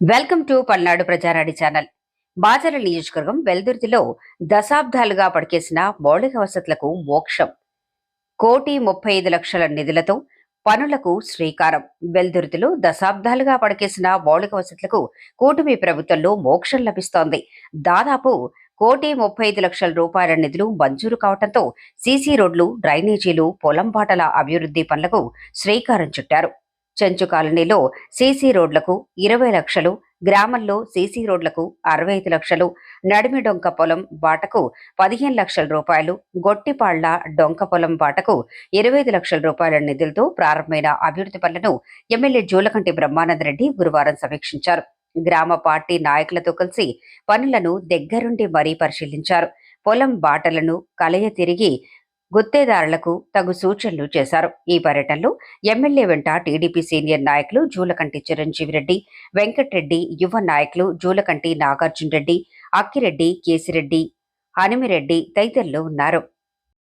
Welcome to Palnadu ప్రజారాడి channel. బాజర నియోజకవర్గం వెల్దుర్తిలో దశాబ్దాలుగా పడికేసిన మౌలిక వసతులకు మోక్షం. కోటి ముప్పై ఐదు లక్షల నిధులతో పనులకు శ్రీకారం. వెల్దుర్తిలో దశాబ్దాలుగా పడికేసిన మౌలిక వసతులకు కూటమి ప్రభుత్వంలో మోక్షం లభిస్తోంది. దాదాపు కోటి ముప్పై ఐదు లక్షల రూపాయల నిధులు మంజూరు కావడంతో సీసీ రోడ్లు డ్రైనేజీలు పొలం బాటల అభివృద్ధి పనులకు శ్రీకారం చుట్టారు. చెంచు కాలనీలో సీసీ రోడ్లకు ఇరవై లక్షలు గ్రామంలో సీసీ రోడ్లకు అరవై ఐదు లక్షలు నడిమి డొంక పొలం బాటకు పదిహేను లక్షల రూపాయలు గొట్టిపాళ్ళ డొంక పొలం బాటకు ఇరవై ఐదు లక్షల రూపాయల నిధులతో ప్రారంభమైన అభివృద్ధి పనులను ఎమ్మెల్యే జూలకంటి బ్రహ్మానందరెడ్డి గురువారం సమీక్షించారు. గ్రామ పార్టీ నాయకులతో కలిసి పనులను దగ్గరుండి మరీ పరిశీలించారు. పొలం బాటలను కలయ తిరిగి గుత్తేదారులకు తగు సూచనలు చేశారు. ఈ పర్యటనలో ఎమ్మెల్యే వెంట టీడీపీ సీనియర్ నాయకులు జూలకంటి చిరంజీవి రెడ్డి వెంకటరెడ్డి యువ నాయకులు జూలకంటి నాగార్జున రెడ్డి అక్కిరెడ్డి కేసిరెడ్డి హనుమిరెడ్డి తదితరులు ఉన్నారు.